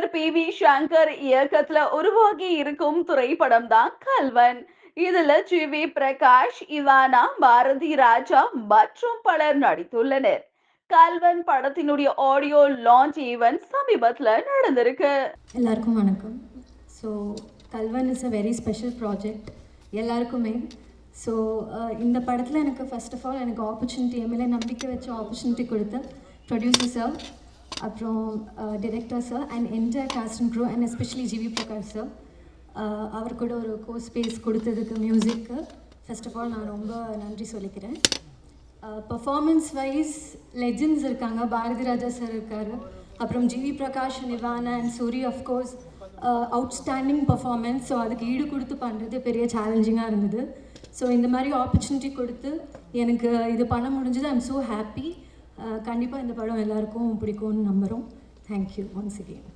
இயக்குனர் P V Shankar இயக்கத்துல உருவாகி இருக்கும் திரைப்படம் தான் கல்வன். இதுல ஜி வி பிரகாஷ் இவானா பாரதி ராஜா மற்றும் பலர் நடித்துள்ளனர். கல்வன் படத்தினுடைய ஆடியோ லான்ச் ஈவென்ட் சமீபத்துல நடந்திருக்கு. எல்லாருக்கும் வணக்கம். So Kalvan is a very special project எல்லாருக்குமே. ஸோ இந்த படத்தில் எனக்கு ஃபர்ஸ்ட் ஆஃப் ஆல் எனக்கு ஆப்பர்ச்சுனிட்டி எம்எல்ஏ நம்பிக்கை வச்ச ஆப்பர்ச்சுனிட்டி கொடுத்த ப்ரொடியூசர் சார் அப்புறம் director sir and entire cast and crew and especially G V Prakash sir அவர் கூட ஒரு கோ ஸ்பேஸ் கொடுத்ததுக்கு மியூசிக்கு ஃபர்ஸ்ட் ஆஃப் ஆல் நான் ரொம்ப நன்றி சொல்லிக்கிறேன். பர்ஃபார்மன்ஸ் வைஸ் லெஜெண்ட்ஸ் இருக்காங்க. பாரதி ராஜா சார் இருக்கார். அப்புறம் G V Prakash நிவானா and Soori of course outstanding performance so அதுக்கு ஈடு கொடுத்து பண்ணுறது பெரிய சேலஞ்சிங்காக இருந்தது. ஸோ இந்த மாதிரி ஆப்பர்ச்சுனிட்டி கொடுத்து எனக்கு இது பண்ண முடிஞ்சது. ஐம் ஸோ ஹாப்பி கண்டிப்பாக இந்த படம் எல்லாருக்கும் பிடிக்கும்னு நம்புகிறோம் தேங்க்யூ ஒன்ஸ் அகெயின்